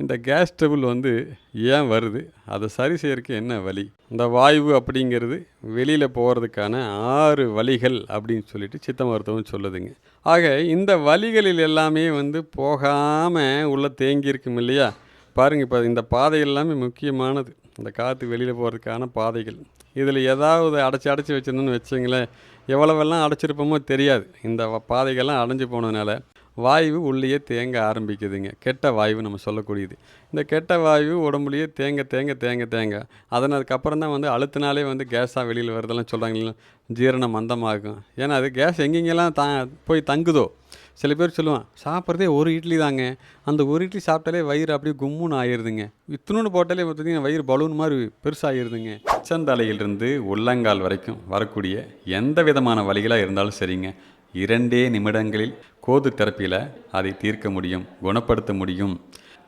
இந்த gas trouble வந்து ஏன் வருது? அதை சரி செய்யறதுக்கு என்ன வழி? இந்த வாய்வு அப்படிங்கிறது வெளியில் போகிறதுக்கான ஆறு வழிகள் அப்படின்னு சொல்லிட்டு சித்த மருத்துவம் சொல்லுதுங்க. ஆக இந்த வழிகளில் எல்லாமே வந்து போகாமல் உள்ளே தேங்கியிருக்கும் இல்லையா? பாருங்கள் இப்போ இந்த பாதை எல்லாமே முக்கியமானது. இந்த காற்று வெளியில் போகிறதுக்கான பாதைகள். இதில் ஏதாவது அடைச்சி அடைச்சி வச்சிருந்தோன்னு வச்சுங்களேன் எவ்வளவெல்லாம் அடைச்சிருப்போமோ தெரியாது. இந்த பாதைகள்லாம் அடைஞ்சு போனதுனால வாயு உள்ளேயே தேங்க ஆரம்பிக்குதுங்க. கெட்ட வாயு நம்ம சொல்லக்கூடியது. இந்த கெட்ட வாயு உடம்புலையே தேங்க தேங்க தேங்க தேங்க. அதன் அதுக்கப்புறம் தான் வந்து அழுத்தினாலே வந்து கேஸாக வெளியில் வருதெல்லாம் சொல்கிறாங்க ஜீரணம் மந்தமாகும். ஏன்னா அது கேஸ் எங்கெங்கெல்லாம் தா போய் தங்குதோ? சில பேர் சொல்லுவான் சாப்பிட்றதே ஒரு இட்லி தாங்க. அந்த ஒரு இட்லி சாப்பிட்டாலே வயிறு அப்படியே கும்முன்னு ஆயிடுதுங்க இத்தினோண்டு போட்டாலே பார்த்தீங்கன்னா வயிறு பலூன் மாதிரி பெருசாகிடுதுங்க உச்சந்தலையிலிருந்து உள்ளங்கால் வரைக்கும் வரக்கூடிய எந்த விதமான வழிகளாக இருந்தாலும் சரிங்க. இரண்டே நிமிடங்களில் கோது தெரப்பியில் அதை தீர்க்க முடியும் குணப்படுத்த முடியும்.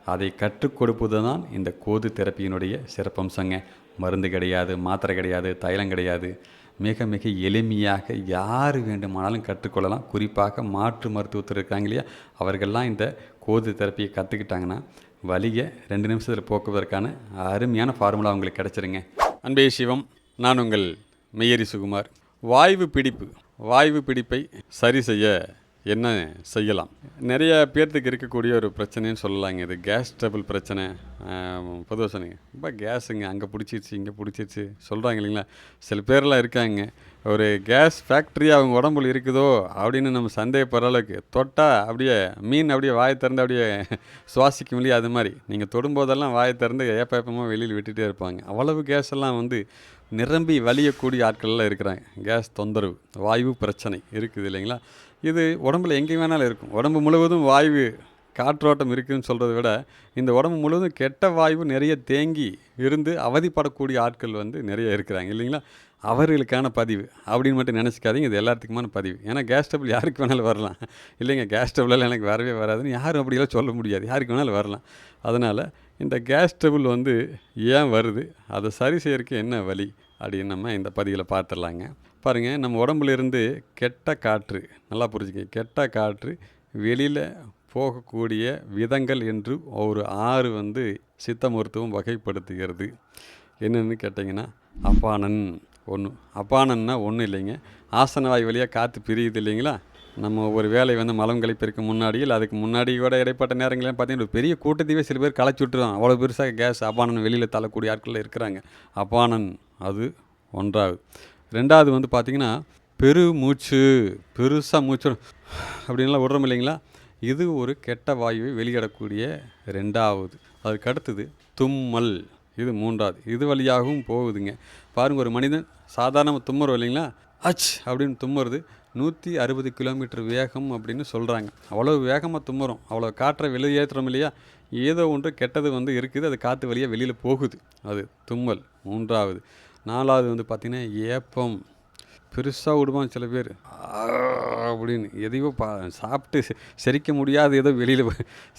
அதை கற்றுக் கொடுப்பது தான் இந்த கோது தெரப்பியினுடைய சிறப்பம்சங்க. மருந்து கிடையாது மாத்திரை கிடையாது தைலம் கிடையாது. மிக மிக எளிமையாக யார் வேண்டுமானாலும் கற்றுக்கொள்ளலாம் குறிப்பாக மாற்று மருத்துவத்தில் இருக்காங்க இல்லையா? அவர்கள்லாம் இந்த கோது தெரப்பியை கற்றுக்கிட்டாங்கன்னா வலியை ரெண்டு நிமிஷத்தில் போக்குவதற்கான அருமையான ஃபார்முலா உங்களுக்கு கிடச்சிருங்க. அன்பே சிவம் நான் உங்கள் மெய்யரி சுகுமார். வாய்வு பிடிப்பு. வாய்வு பிடிப்பை சரி செய்ய என்ன செய்யலாம்? நிறைய பேர்த்துக்கு இருக்கக்கூடிய ஒரு பிரச்சனைன்னு சொல்லலாங்க. இது கேஸ் ட்ரபிள் பிரச்சனை. பொதுவாக சொன்னீங்க. ரொம்ப கேஸுங்க அங்கே பிடிச்சிருச்சு இங்கே பிடிச்சிருச்சு. சொல்கிறாங்க இல்லைங்களா? சில பேர்லாம் இருக்காங்க. ஒரு கேஸ் ஃபேக்ட்ரி அவங்க உடம்புல இருக்குதோ அப்படின்னு நம்ம சந்தேகப்படுற அளவுக்கு தொட்டால் அப்படியே மீன் அப்படியே வாயை திறந்து அப்படியே சுவாசிக்க முடியாது அது மாதிரி. நீங்கள் தொடும்போதெல்லாம் வாயை திறந்து ஏப்பேப்பமாக வெளியில் விட்டுட்டே இருப்பாங்க. அவ்வளவு கேஸ் எல்லாம் வந்து நிரம்பி வலியக்கூடிய ஆட்கள்லாம் இருக்கிறாங்க. கேஸ் தொந்தரவு வாயு பிரச்சனை இருக்குது இல்லைங்களா? இது உடம்புல எங்கே வேணாலும் இருக்கும். உடம்பு முழுவதும் வாயு காற்றோட்டம் இருக்குதுன்னு சொல்கிறத விட இந்த உடம்பு முழுவதும் கெட்ட வாய்வு நிறைய தேங்கி இருந்து அவதிப்படக்கூடிய ஆட்கள் வந்து நிறைய இருக்கிறாங்க இல்லைங்களா? அவர்களுக்கான பதிவு அப்படின்னு மட்டும் நினச்சிக்காதீங்க. இது எல்லாத்துக்குமான பதிவு. ஏன்னா கேஸ் டபுள் யாருக்கு வேணாலும் வரலாம். இல்லைங்க கேஸ் டபுளெல்லாம் எனக்கு வரவே வராதுன்னு யாரும் அப்படியெல்லாம் சொல்ல முடியாது. யாருக்கு வேணாலும் வரலாம். அதனால் இந்த கேஸ் டபுள் வந்து ஏன் வருது? அதை சரி செய்யறதுக்கு என்ன வழி? அப்படின்னு நம்ம இந்த பதிவில் பார்த்துடலாங்க. பாருங்கள் நம்ம உடம்புல இருந்து கெட்ட காற்று நல்லா புரிஞ்சுக்க கெட்ட காற்று வெளியில் போகக்கூடிய விதங்கள் என்று ஒரு ஆறு வந்து சித்த மருத்துவம் வகைப்படுத்துகிறது. என்னென்னு கேட்டிங்கன்னா அப்பானன் ஒன்று அப்பானன்னா ஒன்றும் இல்லைங்க. ஆசனவாய் வழியாக காற்று பிரியுது இல்லைங்களா? நம்ம ஒரு வேலை வந்து மலம் கழிப்பிற்கு முன்னாடி இல்லை அதுக்கு முன்னாடி கூட இடைப்பட்ட நேரங்களில் பார்த்தீங்கன்னா ஒரு பெரிய கூட்டத்தையே சில பேர் களைச்சி விட்டுருவான் அவ்வளோ பெருசாக கேஸ் அப்பானன் வெளியில் தள்ளக்கூடிய ஆட்கள் இருக்கிறாங்க. அப்பானன் அது ஒன்றாவது. ரெண்டாவது வந்து பார்த்திங்கன்னா பெரு மூச்சு பெருசாக மூச்சு அப்படின்லாம் விடுறோம் இல்லைங்களா? இது ஒரு கெட்ட வாயுவை வெளியிடக்கூடிய ரெண்டாவது. அதுக்கு அடுத்தது தும்மல். இது மூன்றாவது. இது வழியாகவும் போகுதுங்க. பாருங்கள் ஒரு மனிதன் சாதாரண தும்முறோம் இல்லைங்களா? அச்! அப்படின்னு தும்முறது நூற்றி அறுபது கிலோமீட்டர் வேகம் அப்படின்னு சொல்கிறாங்க அவ்வளோ வேகமாக தும்முறோம். அவ்வளோ காற்றை வெளியேற்றுறோம் இல்லையா? ஏதோ ஒன்று கெட்டது வந்து இருக்குது. அது காற்று வழியாக வெளியில் போகுது. அது தும்மல். மூன்றாவது. நாலாவது வந்து பார்த்திங்கன்னா ஏப்பம். பெருசாக விடுவான் சில பேர். அப்படின்னு. எதையோ பா சாப்பிட்டு செரிக்க முடியாத. ஏதோ வெளியில்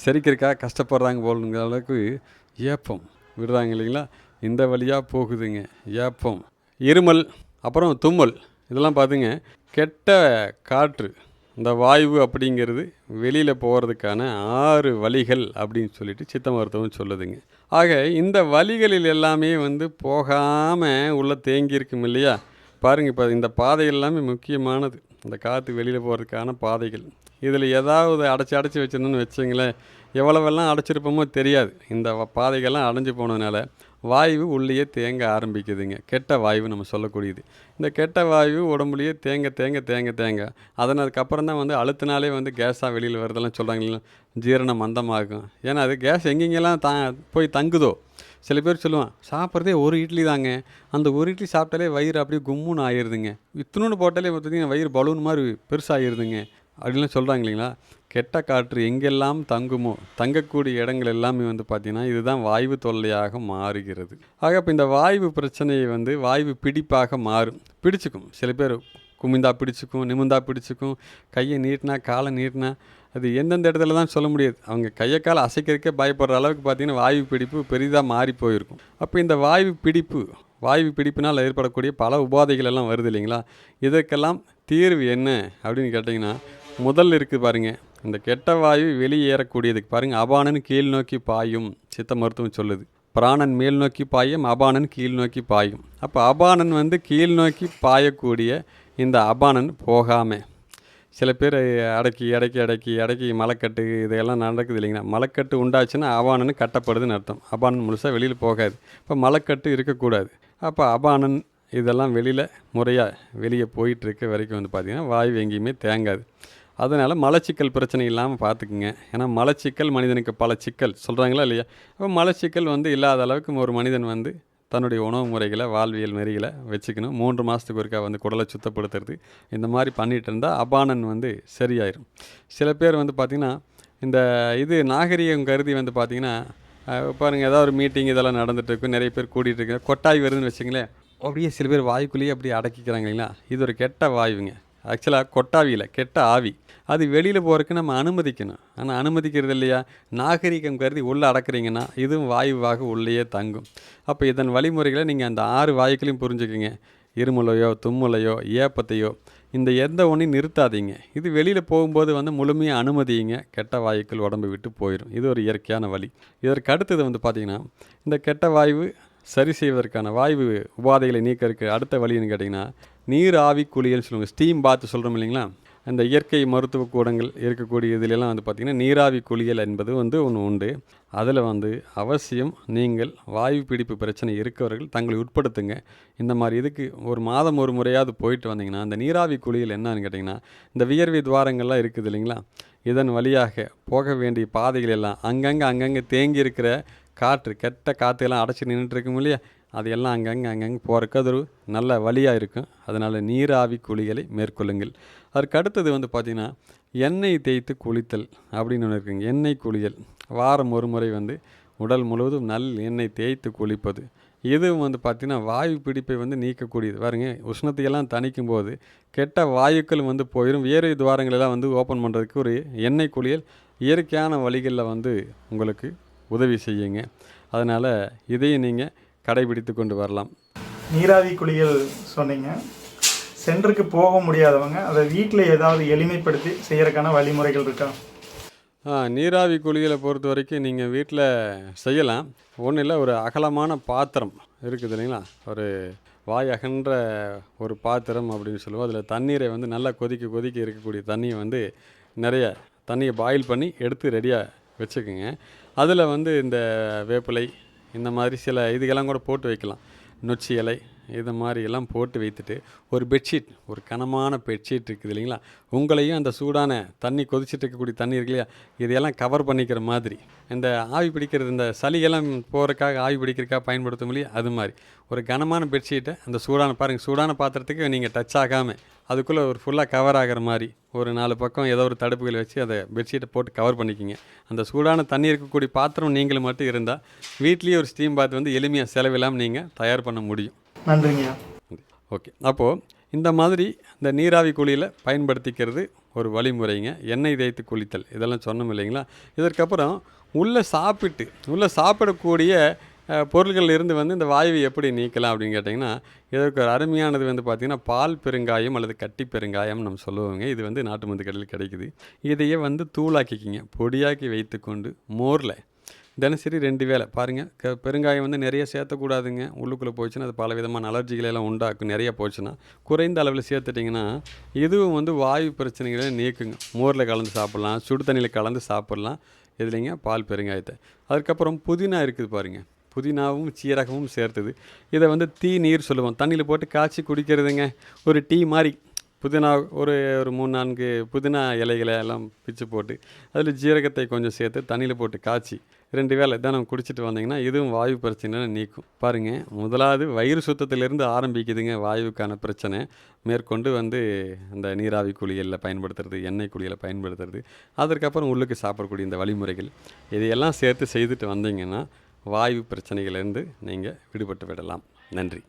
செரிக்கிறதுக்காக கஷ்டப்படுறாங்க போலுங்கிற அளவுக்கு ஏப்பம் விடுறாங்க இல்லைங்களா? இந்த வழியாக போகுதுங்க. ஏப்பம். இருமல் அப்புறம் தும்மல். இதெல்லாம் பார்த்துங்க. கெட்ட காற்று. இந்த வாய்வு அப்படிங்கிறது வெளியில் போகிறதுக்கான ஆறு வழிகள் அப்படின்னு சொல்லிட்டு சித்த மருத்துவம் சொல்லுதுங்க. ஆக இந்த வழிகளில் எல்லாமே வந்து போகாமல் உள்ளே தேங்கியிருக்கும் இல்லையா? பாருங்கள் இப்போ இந்த பாதை எல்லாமே முக்கியமானது. இந்த காற்று வெளியில் போகிறதுக்கான பாதைகள். இதில் ஏதாவது அடைச்சி அடைச்சி வச்சிருந்தோன்னு வச்சுங்களேன் எவ்வளவெல்லாம் அடைச்சிருப்போமோ தெரியாது. இந்த பாதைகள்லாம் அடைஞ்சு போனதுனால வாயு உள்ளேயே தேங்க ஆரம்பிக்குதுங்க. கெட்ட வாயு நம்ம சொல்லக்கூடியது. இந்த கெட்ட வாயு உடம்புலையே தேங்க தேங்க தேங்க தேங்க. அதன் அதுக்கப்புறம் தான் வந்து அழுத்தினாலே வந்து கேஸாக வெளியில் வருதெல்லாம் சொல்கிறாங்களா ஜீரணம் மந்தமாகும். ஏன்னா அது கேஸ் எங்கெங்கெல்லாம் தா போய் தங்குதோ? சில பேர் சொல்லுவான் சாப்பிட்றதே ஒரு இட்லி தாங்க. அந்த ஒரு இட்லி சாப்பிட்டாலே வயிறு அப்படியே கும்முன்னு ஆயிருதுங்க. இத்தினோன்னு போட்டாலே பார்த்தீங்கன்னா வயிறு பலூன் மாதிரி பெருசாகிருதுங்க அப்படின்லாம் சொல்கிறாங்க இல்லைங்களா? கெட்ட காற்று எங்கெல்லாம் தங்குமோ தங்கக்கூடிய இடங்கள் எல்லாமே வந்து பார்த்திங்கன்னா இதுதான் வாய்வு தொல்லையாக மாறுகிறது. ஆக இப்போ இந்த வாய்வு பிரச்சனையை வந்து வாய்வு பிடிப்பாக மாறும். பிடிச்சிக்கும். சில பேர் குமிந்தா பிடிச்சிக்கும் நிமிந்தா பிடிச்சிக்கும் கையை நீட்டினா காலை நீட்டினா அது எந்தெந்த இடத்துல தான் சொல்ல முடியாது. அவங்க கையை காலை அசைக்கிறதுக்கே பயப்படுற அளவுக்கு பார்த்தீங்கன்னா வாயு பிடிப்பு பெரிதாக மாறி போயிருக்கும். அப்போ இந்த வாயு பிடிப்பு வாயு பிடிப்பினால் ஏற்படக்கூடிய பல உபாதைகள் எல்லாம் வருது இல்லைங்களா? இதற்கெல்லாம் தீர்வு என்ன அப்படின்னு கேட்டிங்கன்னா முதல் இருக்குது பாருங்கள் இந்த கெட்ட வாயு வெளியேறக்கூடியதுக்கு பாருங்கள் அபானன் கீழ் நோக்கி பாயும் சித்த மருத்துவம் சொல்லுது. பிராணன் மேல் நோக்கி பாயும் அபானன் கீழ் நோக்கி பாயும். அப்போ அபானன் வந்து கீழ் நோக்கி பாயக்கூடிய இந்த அபானன் போகாமல் சில பேர் அடக்கி அடக்கி அடக்கி அடக்கி மலைக்கட்டு இதெல்லாம் நடக்குது இல்லைங்களா? மலைக்கட்டு உண்டாச்சுன்னா அபானன் கட்டப்படுதுன்னு அர்த்தம். அபானன் முழுசாக வெளியில் போகாது. இப்போ மலைக்கட்டு இருக்கக்கூடாது. அப்போ அபானன் இதெல்லாம் வெளியில் முறையாக வெளியே போயிட்டுருக்க வரைக்கும் வந்து பார்த்திங்கன்னா வாயு எங்கேயுமே தேங்காது. அதனால் மலச்சிக்கல் பிரச்சனை இல்லாமல் பார்த்துக்குங்க ஏன்னா மலச்சிக்கல் மனிதனுக்கு பல சிக்கல். சொல்கிறாங்களா இல்லையா? அப்போ மலச்சிக்கல் வந்து இல்லாத அளவுக்கு ஒரு மனிதன் வந்து தன்னுடைய உணவு முறைகளை வாழ்வியல் நெறிகளை வச்சுக்கணும். மூன்று மாதத்துக்கு ஒருக்கா வந்து குடலை சுத்தப்படுத்துறது. இந்த மாதிரி பண்ணிகிட்டு இருந்தால் அபானன் வந்து சரியாயிரும். சில பேர் வந்து பார்த்திங்கன்னா இந்த இது நாகரிகம் கருதி வந்து பார்த்திங்கன்னா பாருங்கள் ஏதாவது ஒரு மீட்டிங் இதெல்லாம் நடந்துட்டு இருக்கும் நிறைய பேர் கூட்டிகிட்டு இருக்கு. கொட்டாய் வருதுன்னு வச்சுங்களேன் அப்படியே சில பேர் வாய்க்குள்ளேயே அப்படியே அடக்கிக்கிறாங்க இல்லைங்களா? இது ஒரு கெட்ட வாயுங்க ஆக்சுவலாக கொட்டாவியில் கெட்ட ஆவி. அது வெளியில் போகிறதுக்கு நம்ம அனுமதிக்கணும். ஆனால் அனுமதிக்கிறது இல்லையா? நாகரிகம் கருதி உள்ளே அடக்குறீங்கன்னா இதுவும் வாயுவாக உள்ளேயே தங்கும். அப்போ இதன் வழிமுறைகளை நீங்கள் அந்த ஆறு வாயுக்களையும் புரிஞ்சுக்குங்க. இருமலையோ தும்முலையோ ஏப்பத்தையோ இந்த எந்த ஒன்றையும் நிறுத்தாதீங்க. இது வெளியில் போகும்போது வந்து முழுமையாக அனுமதிங்க கெட்ட வாயுக்கள் உடம்பு விட்டு போயிடும் இது ஒரு இயற்கையான வழி. இதற்கு அடுத்தது வந்து பார்த்திங்கன்னா இந்த கெட்ட வாயு சரி செய்வதற்கான வாயு உபாதைகளை நீக்கிறதுக்கு அடுத்த வழின்னு கேட்டிங்கன்னா நீர் ஆவி சொல்லுவாங்க. ஸ்டீம் பாத்து சொல்கிறோம் இல்லைங்களா? அந்த இயற்கை மருத்துவ கூடங்கள் இருக்கக்கூடிய இதிலெல்லாம் வந்து பார்த்திங்கன்னா நீராவி குளியல் என்பது வந்து ஒன்று உண்டு. அதில் வந்து அவசியம் நீங்கள் வாயு பிடிப்பு பிரச்சனை இருக்கவர்கள் தங்களை உட்படுத்துங்க. இந்த மாதிரி இதுக்கு ஒரு மாதம் ஒரு முறையாவது போயிட்டு வந்தீங்கன்னா அந்த நீராவி குளியல் என்னன்னு கேட்டிங்கன்னா இந்த வியர்வை துவாரங்கள்லாம் இருக்குது இல்லைங்களா? இதன் வழியாக போக வேண்டிய பாதைகள் எல்லாம் அங்கங்கே அங்கங்கே தேங்கி இருக்கிற காற்று கெட்ட காற்றையெல்லாம் அடைச்சி நின்றுட்டு இருக்கும் இல்லையா? அது எல்லாம் அங்கங்கே அங்கங்கே போகிறக்கு அது ஒரு நல்ல வழியாக இருக்கும் அதனால் நீராவி குளிகளை மேற்கொள்ளுங்கள். அதற்கு அடுத்தது வந்து பார்த்திங்கன்னா எண்ணெய் தேய்த்து குளித்தல் அப்படின்னு ஒன்று இருக்குங்க. எண்ணெய் குளியல். வாரம் ஒரு முறை வந்து உடல் முழுவதும் நல் எண்ணெய் தேய்த்து குளிப்பது. இதுவும் வந்து பார்த்திங்கன்னா வாயு பிடிப்பை வந்து நீக்கக்கூடியது. பாருங்க உஷ்ணத்தையெல்லாம் தணிக்கும் போது கெட்ட வாயுக்கள் வந்து போயிடும் வேறு துவாரங்களெல்லாம் வந்து ஓப்பன் பண்ணுறதுக்கு ஒரு எண்ணெய் குளியல் இயற்கையான வழிகளில் வந்து உங்களுக்கு உதவி செய்யுங்க. அதனால் இதையும் நீங்கள் கடைபிடித்து கொண்டு வரலாம். நீராவி குளியல் சொன்னீங்க. சென்டருக்கு போக முடியாதவங்க அதை வீட்டில் ஏதாவது எளிமைப்படுத்தி செய்யறதுக்கான வழிமுறைகள் இருக்கா? நீராவி குளியலை பொறுத்த வரைக்கும் நீங்கள் வீட்டில் செய்யலாம். ஒன்றும் இல்லை ஒரு அகலமான பாத்திரம் இருக்குது இல்லைங்களா? ஒரு வாய் அகன்ற ஒரு பாத்திரம் அப்படின்னு சொல்லுவோம். அதில் தண்ணீரை வந்து நல்லா கொதிக்க கொதிக்க இருக்கக்கூடிய தண்ணியை வந்து நிறைய தண்ணியை பாயில் பண்ணி எடுத்து ரெடியாக வச்சுக்கோங்க. அதில் வந்து இந்த வேப்பிலை இந்த மாதிரி சில இதுக்கெல்லாம் கூட போட்டு வைக்கலாம். நொச்சி இலை. இது மாதிரி எல்லாம் போட்டு வைத்துட்டு ஒரு பெட்ஷீட் ஒரு கனமான பெட்ஷீட் இருக்குது இல்லைங்களா? உங்களையும் அந்த சூடான தண்ணி கொதிச்சிட்டு இருக்கக்கூடிய தண்ணி இருக்கு இல்லையா? இதையெல்லாம் கவர் பண்ணிக்கிற மாதிரி. இந்த ஆவி பிடிக்கிறது இந்த சளியெல்லாம் போகிறக்காக ஆவி பிடிக்கிறதுக்காக பயன்படுத்தும் முடியும் அது மாதிரி. ஒரு கனமான பெட்ஷீட்டை அந்த சூடான பாருங்கள் சூடான பாத்திரத்துக்கு நீங்கள் டச் ஆகாமல் அதுக்குள்ளே ஒரு ஃபுல்லாக கவர் ஆகிற மாதிரி ஒரு நாலு பக்கம் ஏதோ ஒரு தடுப்புகள் வச்சு அதை பெட்ஷீட்டை போட்டு கவர் பண்ணிக்கிங்க. அந்த சூடான தண்ணி இருக்கக்கூடிய பாத்திரம் நீங்களும் மட்டும் இருந்தால் வீட்லேயே ஒரு ஸ்டீம் பாத் வந்து எளிமையாக செலவில்லாமல் நீங்கள் தயார் பண்ண முடியும். நன்றிங்கய்யா ஓகே. அப்போது இந்த மாதிரி இந்த நீராவி குழியில் பயன்படுத்திக்கிறது ஒரு வழிமுறைங்க. எண்ணெய் தேய்த்து குளித்தல். இதெல்லாம் சொன்னோம் இல்லைங்களா? இதற்கப்புறம் உள்ளே சாப்பிட்டு உள்ளே சாப்பிடக்கூடிய பொருள்கள் இருந்து வந்து இந்த வாயுவை எப்படி நீக்கலாம் அப்படின்னு கேட்டிங்கன்னா இதற்கு ஒரு அருமையானது வந்து பார்த்திங்கன்னா பால் பெருங்காயம் அல்லது கட்டி பெருங்காயம் நம்ம சொல்லுவோங்க. இது வந்து நாட்டு மருந்து கடையில் கிடைக்குது. இதையே வந்து தூளாக்கிக்கிங்க. பொடியாக்கி வைத்துக்கொண்டு மோரில் தினசரி ரெண்டு வேளை. பாருங்கள் க பெருங்காயம் வந்து நிறைய சேர்த்தக்கூடாதுங்க. உள்ளுக்குள்ளே போச்சுன்னா அது பல விதமான அலர்ஜிகளெல்லாம் உண்டாக்கும். நிறைய போச்சுன்னா குறைந்த அளவில் சேர்த்துட்டிங்கன்னா இதுவும் வந்து வாயு பிரச்சனைகளை நீக்குங்க. மோரில் கலந்து சாப்பிட்லாம் சுடு தண்ணியில் கலந்து சாப்பிட்லாம். இதுலைங்க பால் பெருங்காயத்தை. அதுக்கப்புறம் புதினா இருக்குது பாருங்கள் புதினாவும் சீரகமும் சேர்த்துது. இதை வந்து தீ நீர் சொல்லுவோம். தண்ணியில் போட்டு காய்ச்சி குடிக்கிறதுங்க. ஒரு டீ மாதிரி புதினா ஒரு ஒரு மூணு நான்கு புதினா இலைகளை எல்லாம் பிச்சு போட்டு அதில் ஜீரகத்தை கொஞ்சம் சேர்த்து தண்ணியில் போட்டு காய்ச்சி ரெண்டு வேளை தினம் குடிச்சிட்டு வந்தீங்கன்னா இதுவும் வாயு பிரச்சனை நீக்கும். பாருங்கள் முதலாவது வயிறு சுத்தத்திலிருந்து ஆரம்பிக்குதுங்க வாயுக்கான பிரச்சனை. மேற்கொண்டு வந்து அந்த நீராவி குளியலில் பயன்படுத்துறது எண்ணெய் குளியலை பயன்படுத்துறது. அதற்கப்புறம் உள்ளுக்கு சாப்பிடக்கூடிய இந்த வழிமுறைகள். இதையெல்லாம் சேர்த்து செய்துட்டு வந்தீங்கன்னா வாயு பிரச்சனைகளிலிருந்து நீங்கள் விடுபட்டு விடலாம். நன்றி.